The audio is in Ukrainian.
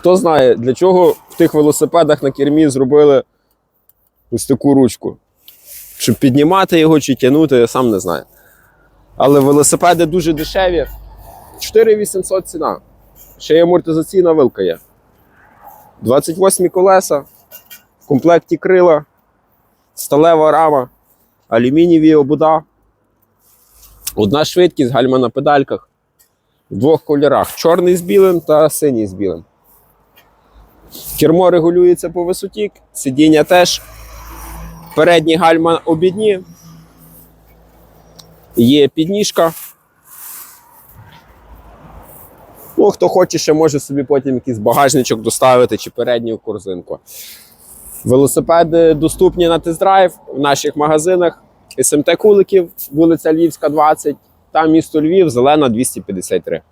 Хто знає, для чого в тих велосипедах на кермі зробили ось таку ручку. Щоб піднімати його чи тягнути, я сам не знаю. Але велосипеди дуже дешеві. 4800 ціна. Ще й амортизаційна вилка є. 28 колеса, в комплекті крила, сталева рама, алюмінієві обуда. Одна швидкість, гальма на педальках. В двох кольорах: чорний з білим та синій з білим. Кермо регулюється по висоті, сидіння теж. Передні гальма обідні. Є підніжка. Ну, хто хоче, ще може собі потім якийсь багажничок доставити чи передню корзинку. Велосипеди доступні на тест-драйв в наших магазинах. СМТ Куликів, вулиця Львівська, 20, та місто Львів, зелена 253.